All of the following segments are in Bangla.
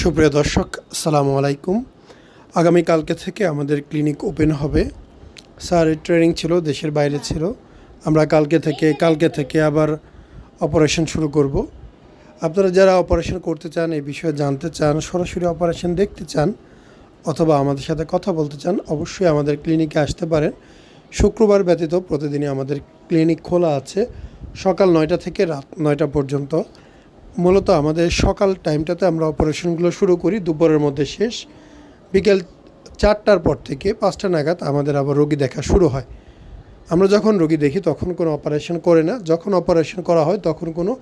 সুপ্রিয় দর্শক, আসসালামু আলাইকুম। আগামীকালকে থেকে আমাদের ক্লিনিক ওপেন হবে। স্যারের ট্রেনিং ছিল, দেশের বাইরে ছিল। আমরা কালকে থেকে কালকে থেকে আবার অপারেশন শুরু করব। আপনারা যারা অপারেশন করতে চান, এই বিষয়ে জানতে চান, সরাসরি অপারেশন দেখতে চান, অথবা আমাদের সাথে কথা বলতে চান, অবশ্যই আমাদের ক্লিনিকে আসতে পারেন। শুক্রবার ব্যতীত প্রতিদিনই আমাদের ক্লিনিক খোলা আছে। সকাল নয়টা থেকে রাত নয়টা পর্যন্ত। মূলত আমাদের সকাল টাইমটাতে আমরা অপারেশনগুলো শুরু করি, দুপুরের মধ্যে শেষ। বিকেল চারটার পর থেকে পাঁচটা নাগাদ আমাদের আবার রোগী দেখা শুরু হয়। আমরা যখন রোগী দেখি তখন কোনো অপারেশন করে না। যখন অপারেশন করা হয় তখন কোনো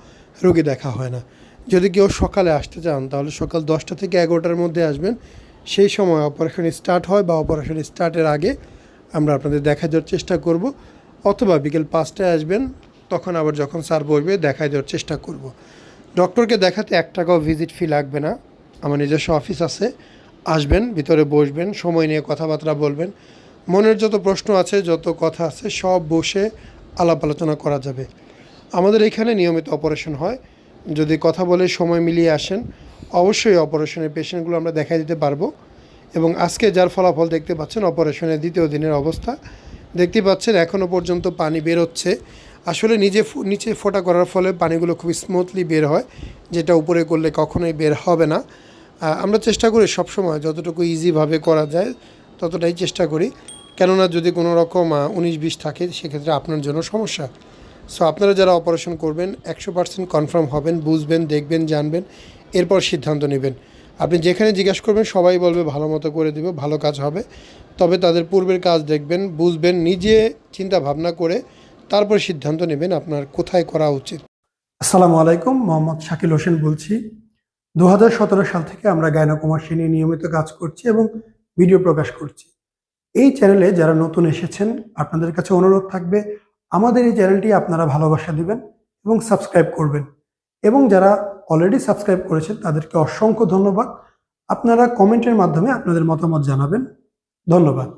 রোগী দেখা হয় না। যদি কেউ সকালে আসতে চান তাহলে সকাল দশটা থেকে এগারোটার মধ্যে আসবেন। সেই সময় অপারেশন স্টার্ট হয় বা অপারেশন স্টার্টের আগে আমরা আপনাদের দেখা দেওয়ার চেষ্টা করব। অথবা বিকেল পাঁচটায় আসবেন, তখন আবার যখন স্যার বসবে দেখাই দেওয়ার চেষ্টা করব। ডক্টরকে দেখাতে এক টাকাও ভিজিট ফি লাগবে না। আমার নিজস্ব অফিস আছে। আসবেন, ভিতরে বসবেন, সময় নিয়ে কথাবার্তা বলবেন। মনের যত প্রশ্ন আছে, যত কথা আছে, সব বসে আলাপ আলোচনা করা যাবে। আমাদের এখানে নিয়মিত অপারেশন হয়। যদি কথা বলে সময় মিলিয়ে আসেন, অবশ্যই অপারেশনের পেশেন্টগুলো আমরা দেখাই দিতে পারব। এবং আজকে যার ফলাফল দেখতে পাচ্ছেন অপারেশনের দ্বিতীয় দিনের অবস্থা। দেখতে পাচ্ছেন এখনও পর্যন্ত পানি বেরোচ্ছে। আসলে নিজে নিচে ফোটা করার ফলে পানিগুলো খুব স্মুথলি বের হয়, যেটা উপরে করলে কখনোই বের হবে না। আমরা চেষ্টা করি সবসময় যতটুকু ইজিভাবে করা যায়, ততটাই চেষ্টা করি। কেননা যদি কোনো রকম উনিশ বিশ থাকে, সেক্ষেত্রে আপনার জন্য সমস্যা। সো আপনারা যারা অপারেশন করবেন, একশো পার্সেন্ট কনফার্ম হবেন, বুঝবেন, দেখবেন, জানবেন, এরপর সিদ্ধান্ত নেবেন। আপনি যেখানে জিজ্ঞাসা করবেন, সবাই বলবে, ভালো মতো করে দিবে, ভালো কাজ হবে। তবে তাদের পূর্বের কাজ দেখবেন, বুঝবেন, নিজে চিন্তা ভাবনা করে তারপর সিদ্ধান্ত নেবেন আপনার কোথায় করা উচিত। আসসালামু আলাইকুম, মোহাম্মদ শাকিল হোসেন বলছি। দু হাজার সতেরো সাল থেকে আমরা গায়নাকুমার নিয়ে নিয়মিত কাজ করছি এবং ভিডিও প্রকাশ করছি। এই চ্যানেলে যারা নতুন এসেছেন, আপনাদের কাছে অনুরোধ থাকবে, আমাদের এই চ্যানেলটি আপনারা ভালোবাসা দিবেন এবং সাবস্ক্রাইব করবেন। এবং যারা অলরেডি সাবস্ক্রাইব করেছেন, তাদেরকে অসংখ্য ধন্যবাদ। আপনারা কমেন্টের মাধ্যমে আপনাদের মতামত জানাবেন। ধন্যবাদ।